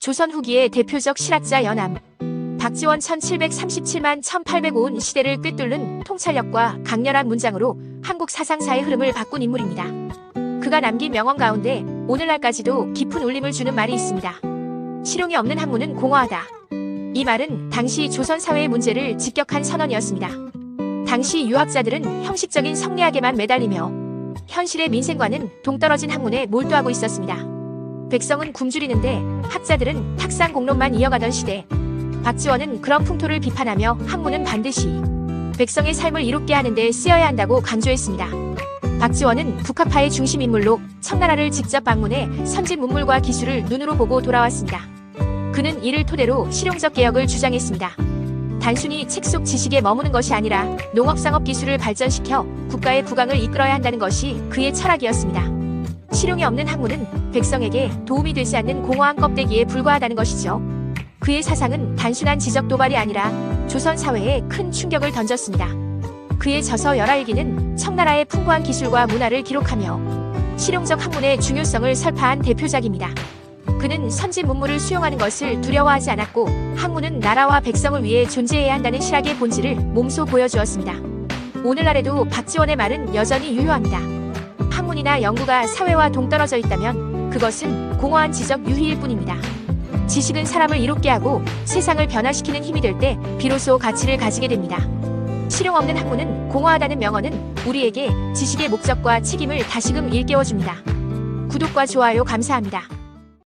조선 후기의 대표적 실학자 연암. 박지원 1737만 1805은 시대를 꿰뚫는 통찰력과 강렬한 문장으로 한국 사상사의 흐름을 바꾼 인물입니다. 그가 남긴 명언 가운데 오늘날까지도 깊은 울림을 주는 말이 있습니다. 실용이 없는 학문은 공허하다. 이 말은 당시 조선 사회의 문제를 직격한 선언이었습니다. 당시 유학자들은 형식적인 성리학에만 매달리며 현실의 민생과는 동떨어진 학문에 몰두하고 있었습니다. 백성은 굶주리는데 학자들은 탁상 공론만 이어가던 시대. 박지원은 그런 풍토를 비판하며 학문은 반드시 백성의 삶을 이롭게 하는 데 쓰여야 한다고 강조했습니다. 박지원은 북학파의 중심 인물로 청나라를 직접 방문해 선진 문물과 기술을 눈으로 보고 돌아왔습니다. 그는 이를 토대로 실용적 개혁을 주장했습니다. 단순히 책 속 지식에 머무는 것이 아니라 농업상업 기술을 발전시켜 국가의 부강을 이끌어야 한다는 것이 그의 철학이었습니다. 실용이 없는 학문은 백성에게 도움이 되지 않는 공허한 껍데기에 불과하다는 것이죠. 그의 사상은 단순한 지적 도발이 아니라 조선 사회에 큰 충격을 던졌습니다. 그의 저서 열하일기는 청나라의 풍부한 기술과 문화를 기록하며 실용적 학문의 중요성을 설파한 대표작입니다. 그는 선진 문물을 수용하는 것을 두려워하지 않았고 학문은 나라와 백성을 위해 존재해야 한다는 실학의 본질을 몸소 보여주었습니다. 오늘날에도 박지원의 말은 여전히 유효합니다. 학문이나 연구가 사회와 동떨어져 있다면 그것은 공허한 지적 유희일 뿐입니다. 지식은 사람을 이롭게 하고 세상을 변화시키는 힘이 될 때 비로소 가치를 가지게 됩니다. 실용 없는 학문은 공허하다는 명언은 우리에게 지식의 목적과 책임을 다시금 일깨워줍니다. 구독과 좋아요 감사합니다.